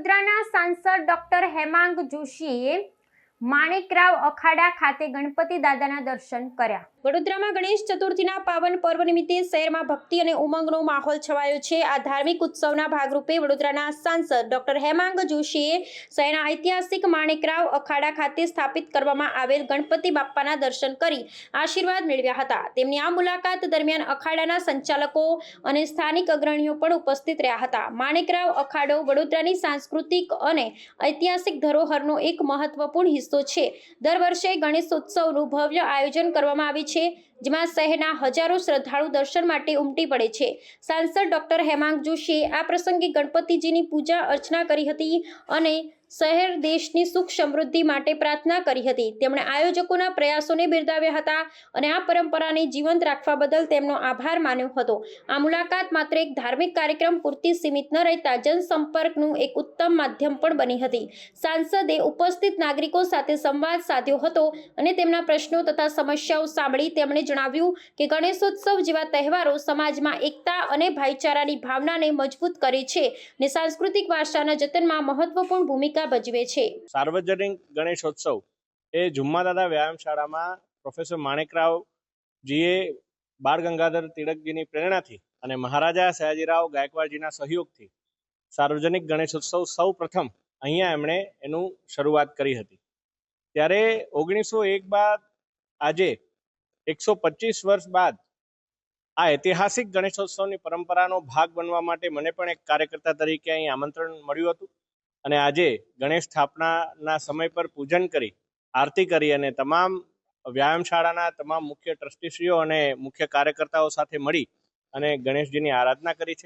વડોદરાના સાંસદ ડોક્ટર હેમાંગ જોશીએ માણેકરાવ અખાડા ખાતે ગણપતિ દાદાના દર્શન કર્યા. વડોદરામાં ગણેશ ચતુર્થીના પાવન પર્વ નિમિત્તે શહેરમાં ભક્તિ અને ઉમંગનો માહોલ છવાયો છે. આ ધાર્મિક ઉત્સવના ભાગરૂપે વડોદરાના સાંસદ ડોક્ટર હેમાંગ જોશીએ શહેરના ઐતિહાસિક માણેકરાવ અખાડા ખાતે સ્થાપિત કરવામાં આવેલ ગણપતિ બાપ્પાના દર્શન કરી આશીર્વાદ મેળવ્યા હતા. તેમની આ મુલાકાત દરમિયાન અખાડાના સંચાલકો અને સ્થાનિક અગ્રણીઓ પણ ઉપસ્થિત રહ્યા હતા. માણેકરાવ અખાડો વડોદરાની સાંસ્કૃતિક અને ઐતિહાસિક ધરોહરનો એક મહત્વપૂર્ણ હિસ્સો છે. દર વર્ષે ગણેશોત્સવનું ભવ્ય આયોજન કરવામાં આવે છે જેમાં શહેરના હજારો શ્રદ્ધાળુ દર્શન માટે ઉમટી પડે છે. સાંસદ ડોક્ટર હેમાંગ જોશીએ આ પ્રસંગે ગણપતિજીની પૂજા અર્ચના કરી હતી અને શહેર દેશની સુખ સમૃદ્ધિ માટે પ્રાર્થના કરી હતી. તેમણે આયોજકોના પ્રયાસોને બિરદાવ્યા હતા અને આ પરંપરાને જીવંત રાખવા બદલ તેમનો આભાર માન્યો હતો. આ મુલાકાત માત્ર એક ધાર્મિક કાર્યક્રમ પૂરતી સીમિત ન રહેતા જનસંપર્કનું એક ઉત્તમ માધ્યમ પણ બની હતી. સાંસદે ઉપસ્થિત નાગરિકો સાથે સંવાદ સાધ્યો હતો અને તેમના પ્રશ્નો તથા સમસ્યાઓ સાંભળી તેમણે જણાવ્યું કે ગણેશોત્સવ જેવા તહેવારો સમાજમાં એકતા અને ભાઈચારાની ભાવનાને મજબૂત કરે છે અને સાંસ્કૃતિક વારસાના જતનમાં મહત્વપૂર્ણ ભૂમિકા ભજવે છે. સાર્વજનિક ગણેશોત્સવ એ જુમ્મા દાદા વ્યાયામ શાળામાં પ્રોફેસર માણેકરાવજીએ બાળ ગંગાધર તિલકજીની પ્રેરણાથી અને મહારાજા સયાજીરાવ ગાયકવાડજીના સહયોગથી સાર્વજનિક ગણેશોત્સવ સૌ પ્રથમ અહીંયા એમણે એનું શરૂઆત કરી હતી. ત્યારે ઓગણીસો એક બાદ આજે એકસો પચીસ વર્ષ બાદ આ ઐતિહાસિક ગણેશોત્સવની પરંપરાનો ભાગ બનવા માટે મને પણ એક કાર્યકર્તા તરીકે અહીં આમંત્રણ મળ્યું હતું. અને આજે ગણેશ સ્થાપનાના સમય પર પૂજન કરી, આરતી કરી અને તમામ વ્યાયામશાળાના તમામ મુખ્ય ટ્રસ્ટીશ્રીઓ અને મુખ્ય કાર્યકર્તાઓ સાથે મળી અને ગણેશજીની આરાધના કરી છે.